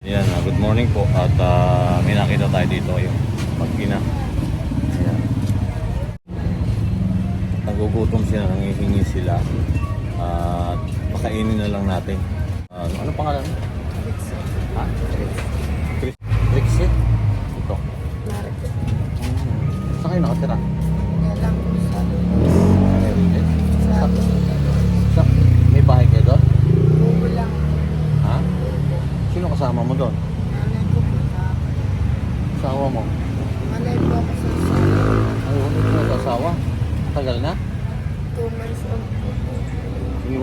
Ayan, ah, good morning po. At ah, may nakita tayo dito yung magkina. Ayan. Nagugutom sila, nangihingi sila. At pakainin na lang natin. Ah, ano pangalan? Ha? Chris. Trixie? Ito. Hmm. Saan kayo nakatira?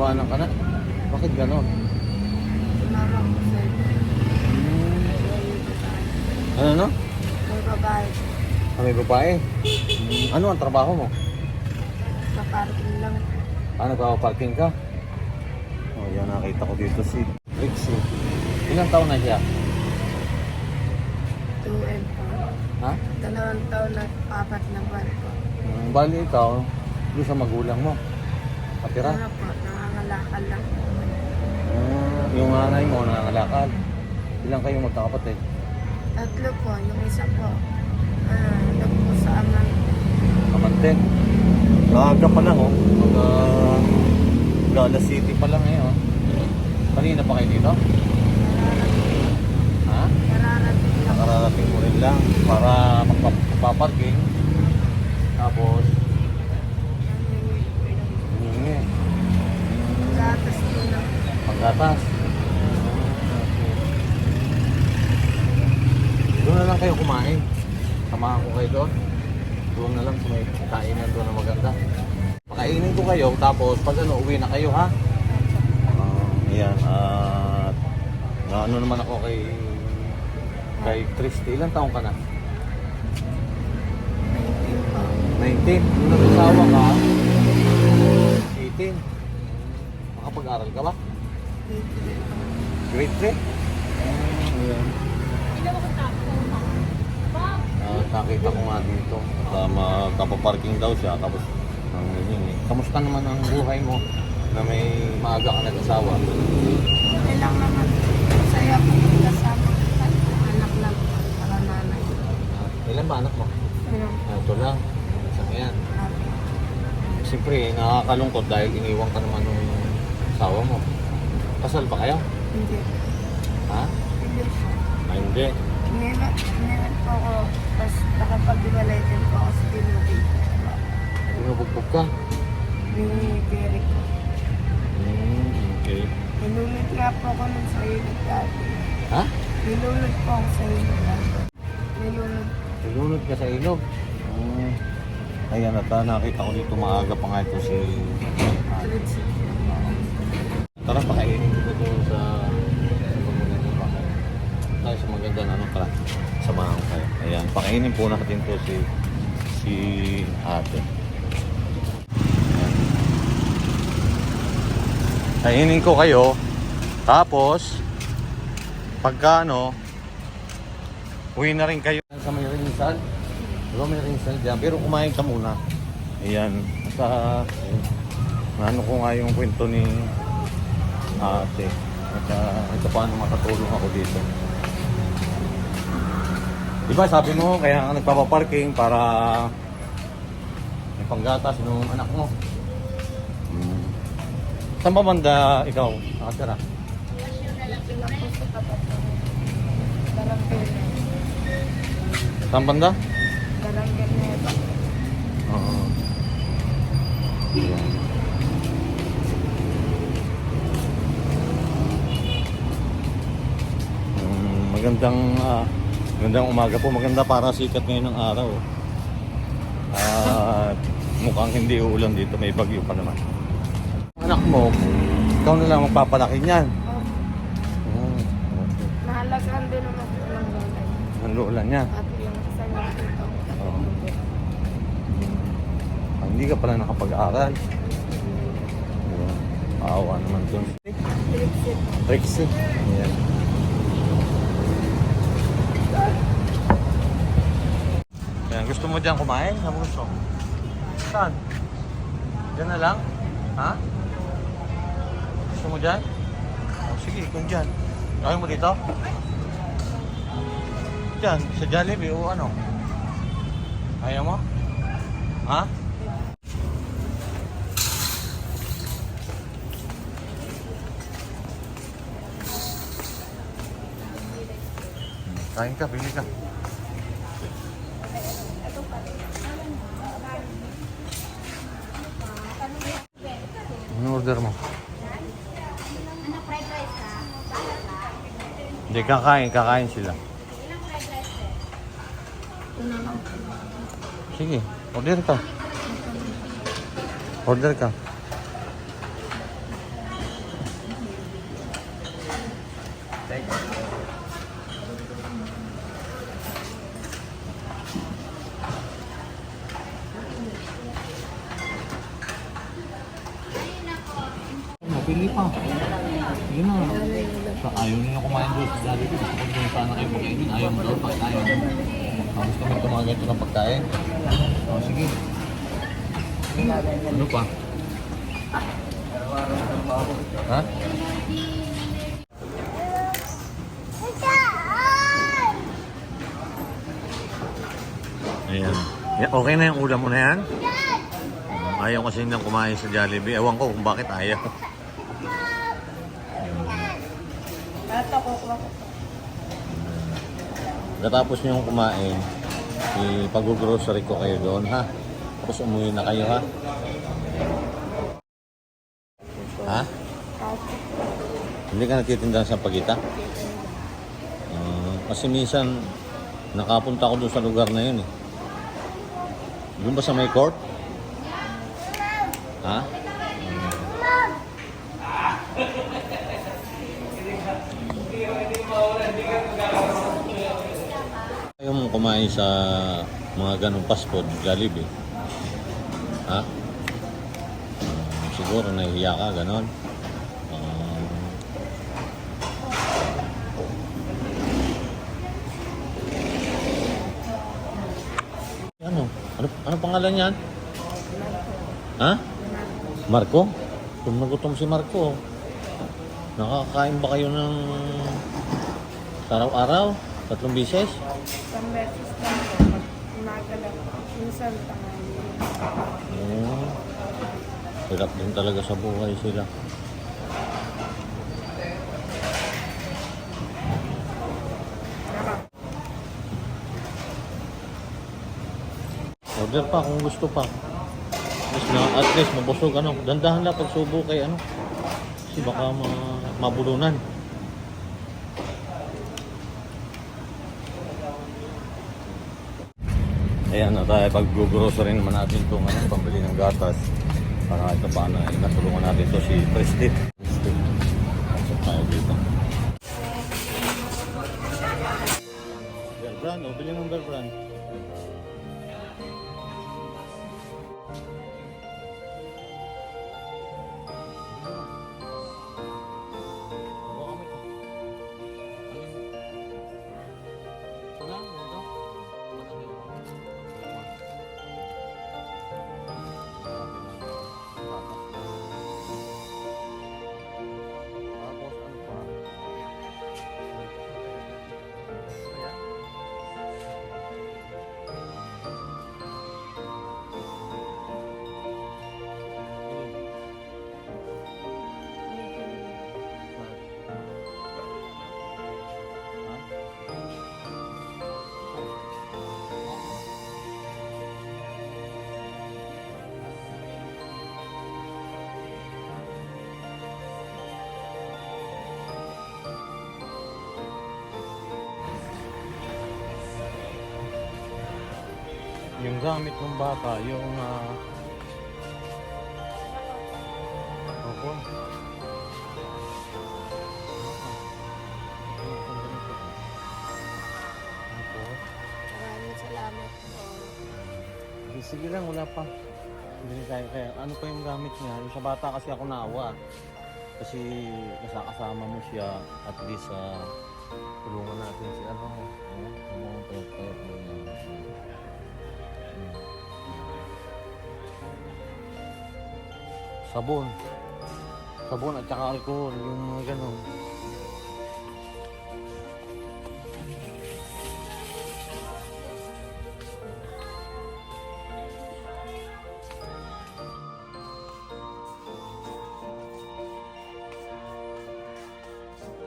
Iniwanan ka na? Bakit ganon? Ano no? Kami babae. Hmm, Ano ang trabaho mo? Ah, nagpapaparking ka? Oh, yan nakita ko dito si Trixie. Ilang taon na siya? Ha? Dalawang taon na apat na buwan po. Hmm, bali ikaw, doon sa magulang mo. Katira? Ano po, po. Hmm, yung nanay mo nangangalakal. Ilang kayong magkakapatid? Tatlo po, yung isa po. Ah, doon po sa amang Kapatid. Maaga pa lang oh. Uh, Gala City pa lang eh oh. Kanina pa kayo dito? Ha? nararating lang. Nakararating mo rin lang para magpa- magpaparking. Tapos, hihingi. Gatas po lang. Panggatas. Doon na lang kayo kumain. Samahan ko kayo doon. Doon na lang sa may kainan doon na maganda. Pakainin ko kayo, tapos pag ano, uwi na kayo ha. Uh, ayan, at na ano naman ako kay kay Christy. Ilang taong ka na? 19 po. 19. Nung nag-asawa ka, 18. Makapag-aral ka ba? 18 Grade 3? Ayan. Ah, nakita ko nga dito. Uh, magkapaparking daw siya. Tapos, ang ganyan eh. Kamusta naman ang buhay mo na may maaga ka nag-asawa? Okay lang naman. Masaya po kasama. Anak lang. Para nanay. Ilan ba anak mo? Pero, Ah, ito lang. Isang yan. Siyempre, nakakalungkot dahil iniwan ka naman ng asawa mo. Kasal pa kayo? Hindi. Ha? Hindi po. Ah, hindi. Iniwan, iniwan po ako. Tapos nakapag-iwalay din po ako sa tinubig. Pinubugbog ka? Ni Derek po. Hmm, okay. Nilunod nga po ako nun sa ilog dati. Ha? Nilunod po ako sa ilog dati. Nilunod. Ilunod ka sa ilog. Hmm. Ayan, at ah, nakita ko dito maaga pa nga ito si... Tara, pakainin pakainin po natin to si... si ate. Kainin ko kayo. Tapos, pagka ano, uwi na rin kayo sa may rinsal. Diba may rinsal dyan? Pero kumain ka muna. Ayan. Sa... Ano ko nga yung kwento ni ate. At uh, ito paano makatulong ako dito. Diba sabi mo, kaya ka nagpapaparking para may panggatas ng anak mo. Hmm. Saan ba banda ikaw? Nakatira? Saan banda? Barangay Neva. Oo. Ayan. Mm, magandang ah, magandang umaga po. Maganda para sikat ngayon ng araw. At mukhang hindi uulan dito. May bagyo pa naman. Anak mo, ikaw na lang magpapalaki niyan. Oh, Oh, din naman po ng lola. ang lola niya. At yung isa niya dito. Oo. Ah, hindi ka pala nakapag-aral. Maawa naman dun. Trixie. Trixie. Ayan. Mo dyan kumain? Saan mo gusto? Saan? Diyan na lang? Ha? Gusto mo dyan? Oh, sige, kung dyan. Ayaw mo dito? dyan, sa Jollibee o ano? Ayaw mo? Ha? Kain ka, pili ka. Ano order mo? Ano fried rice ha? Salad. Hindi, kakain, kakain sila. Ilang fried rice eh? Lang. Sige, order ka. Order ka. Mapili pa. Yun na. Sa ayaw nila kumain doon sa Jollibee. Gusto ko doon sana kayo pagkainin. Ayaw mo daw pagkain. Tapos kami tumagal ito ng pagkain. O, sige. Ano pa? Ha? Ayan. Ya- Okay na yung ulam mo na yan? Ayaw kasi nang kumain sa Jollibee. Ewan ko kung bakit ayaw. Katapos nyo kumain, ipag-grocery ko kayo doon, ha? Tapos umuwi na kayo, ha? Ha? Hindi ka nagtitinda sa pagita? Ah, kasi minsan, nakapunta ako doon sa lugar na yun, eh. Doon ba sa may court? Ha? Kumain sa mga ganong fast food, Jollibee. Ha? Hmm, siguro nahihiya ka, ganon. Ah. ano? Ano, ano pangalan niyan? Ha? Marco? Kung nagutom si Marco, nakakain ba kayo ng araw-araw? Tatlong bises? Isang beses lang po. Pag umaga lang. Minsan tanghali. Oo. Hirap din talaga sa buhay sila. Order pa kung gusto pa. At least, na, at least mabusog ano. Dandahan lang pagsubo kay ano. Kasi baka ma, mabulunan. Ayan na tayo, pag-grocery naman natin itong ano, pambili ng gatas. Para ito pa na natulungan natin to si Prestit. Prestit. Pasok tayo dito. Brand, o bili ng bear brand. Yung gamit ng bata, yung uh, Opo. Opo. Maraming salamat po. Sige, lang, wala pa. Hindi tayo kaya. Ano pa yung gamit niya? Yung sa bata kasi ako naawa. Kasi kasama mo siya at least uh, tulungan natin si ano. Ano? Ano ang payat-payat mo sabon sabon at saka alcohol yung mga ganun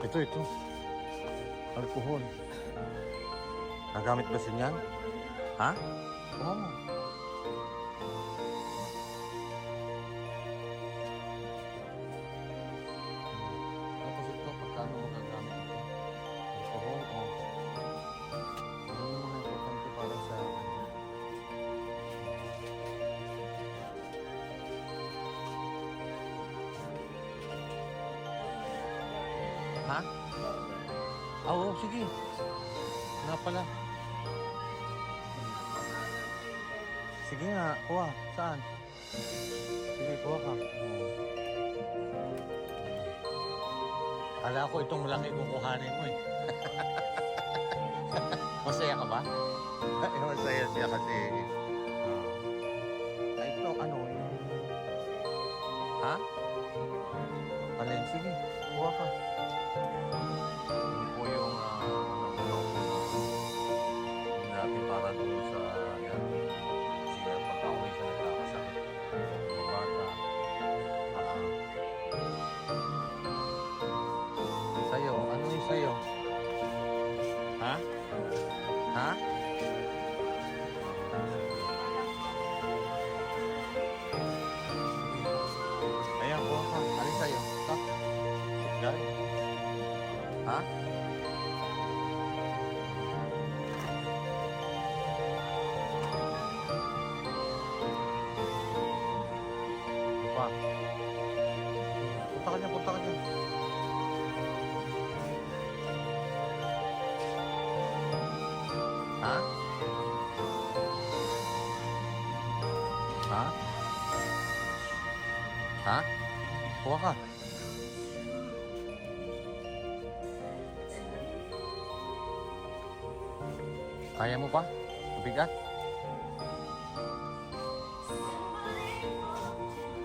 ito ito alcohol nagamit ba siya niyan? ha? oo oh. Sige nga, kuha. Saan? Sige, kuha ka. Kala ko itong lang ikukuhanin mo eh. Masaya ka ba? Ay, masaya siya kasi. Ah, ito, ano, yung... Ha? Alin, sige, kuha ka. Ha? Ha? Ha? Kuha ka. Kaya mo pa? Mabigat?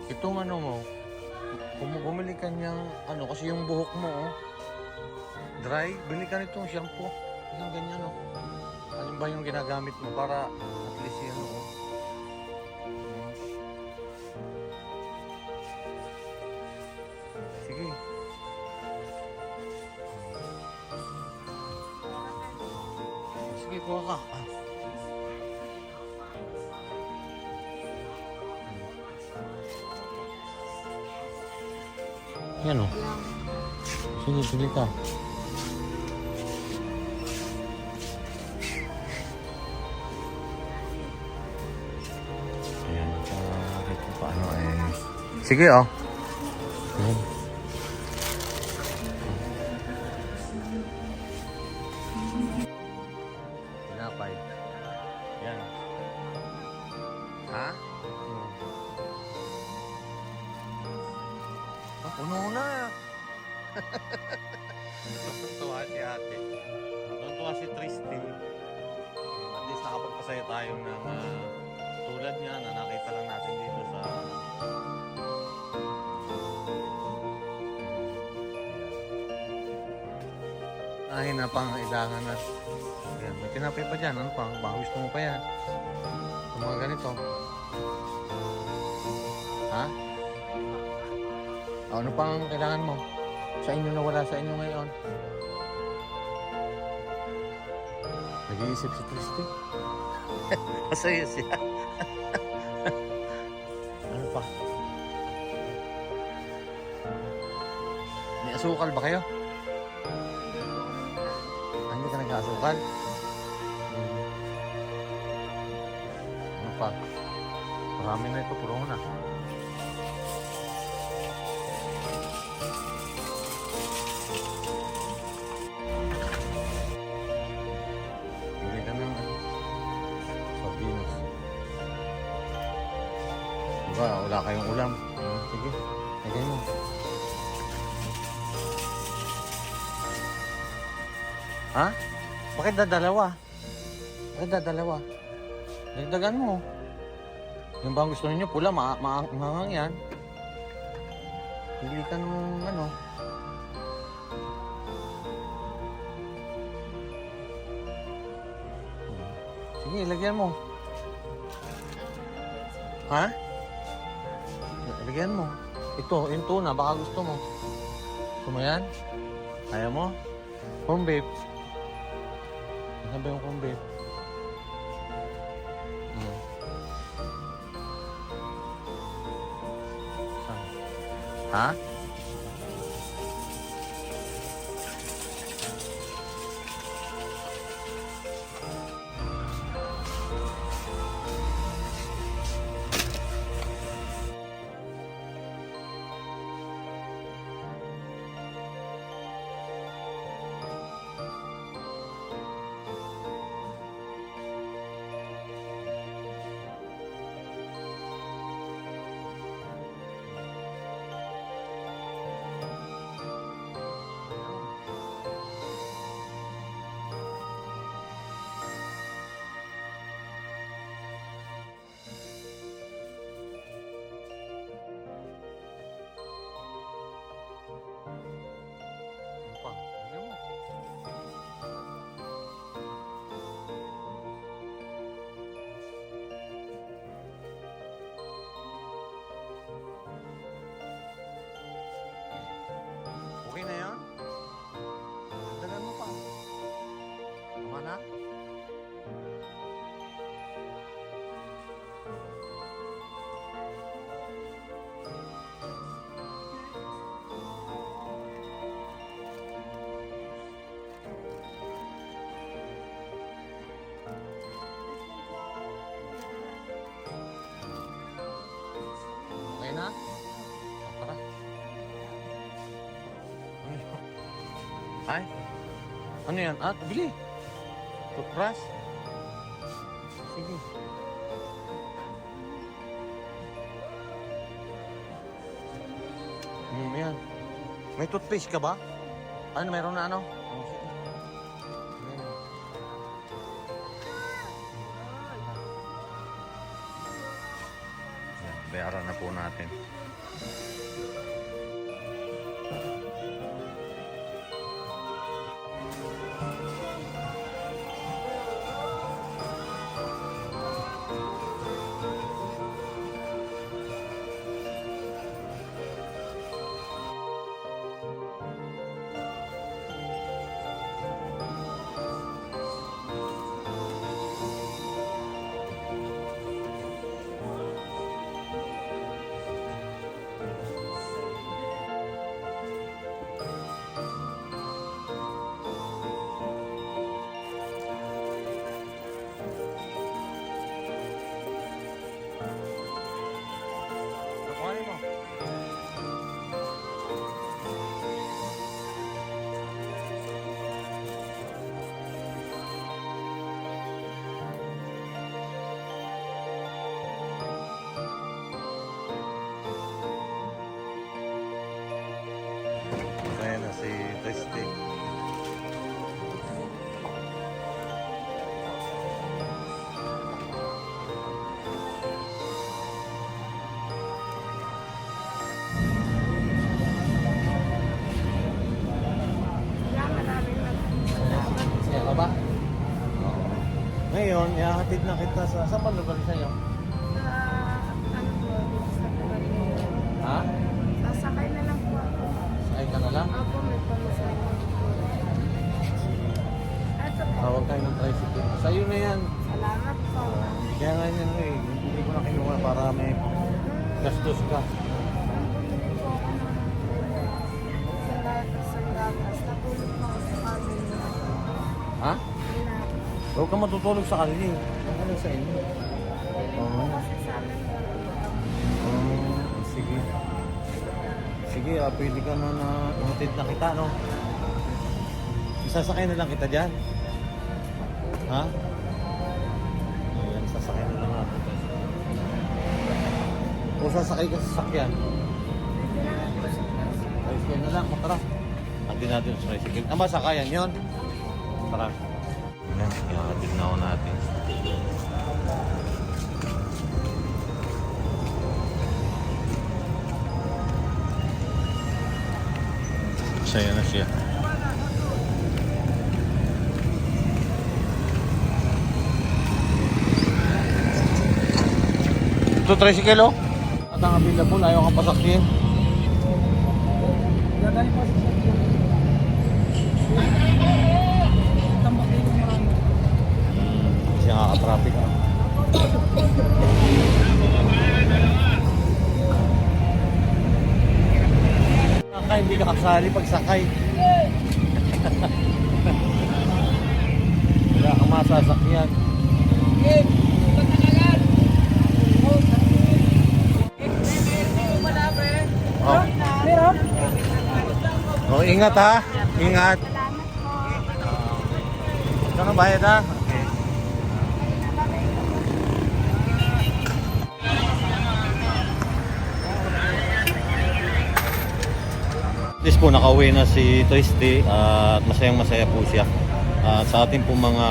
Itong ano mo, bumili ka niyang, ano, kasi yung buhok mo, oh, dry, bili ka nitong shampoo. Yung ganyan, oh. Alin ba yung ginagamit mo para Yan o. Sige, bili ka. Ayan, pa paano eh. Sige oh. Nakapagpasaya tayo ng ah, tulad niya na nakita lang natin dito sa Ay, napangailangan na. Yan, may tinapay pa dyan. Ano pa? Baka gusto mo pa yan. Yung mga ganito. Ha? O, ano pang kailangan mo? Sa inyo na wala sa inyo ngayon. Nag-iisip si Tristy. Masaya siya. ano pa? May asukal ba kayo? Hindi ka nag-asukal? Ano pa? Marami na ito, puro na. Wala kayong ulam. Ah, sige, lagay mo. Ha? Bakit dadalawa? Bakit dadalawa? Dagdagan mo. Yung bang gusto ninyo pula, ma maanghang yan. Pili ka ng ano. Sige, lagyan mo. Ha? Lagyan mo. Ito, yung tuna, baka gusto mo. Gusto mo yan? Ayaw mo? Corn beef. Saan ba yung corn beef? Hmm. Ha? Ay? Ano yan? Ah, bili. Toothbrush? Sige. Hmm, yan. May toothpaste ka ba? Ano, meron na ano? Oh, sige. Ayan. Yan, bayaran na po natin. Ngayon, ihahatid na kita sa... Saan pa lugar sa'yo? sa ano po, sa. Ha? Sasakay na lang po ako. Sakay ka na lang? Ako may pamasahe po. Ito po. Tawag tayo ng tricycle. Sa'yo na yan. Salamat po. Kaya nga yan eh. Hindi ko na kinuha para may gastos ka. Ka matutulog sa kanila eh. Ano sa inyo? Oo. Oh, sige. Sige, ah, pwede ka na na ihatid na kita, no? Isasakay na lang kita dyan. Ha? Ayan, sasakay na lang natin. O sasakay ka sa sasakyan. Tricycle na lang, tara. Atin natin sa tricycle. Ah, masakayan yun. Tara. Ihatid na ako natin. Saya na siya. Ito tricycle oh. At ang available, ayaw kang pasakyin. Tambak nakaka-traffic ah. Baka hindi ka kasali pag sakay. Wala kang masasakyan. Oh. Oh, ingat ha. Ingat. Ito na bayad ha? Least po nakauwi na si Tristy at masayang masaya po siya. At sa ating po mga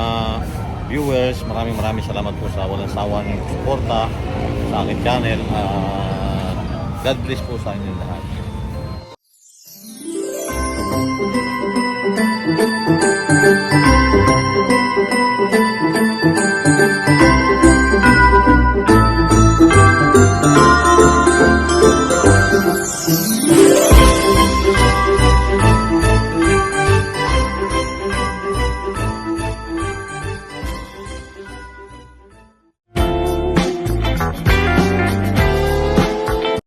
viewers, maraming maraming salamat po sa walang sawa ng suporta sa aking channel. At God bless po sa inyo.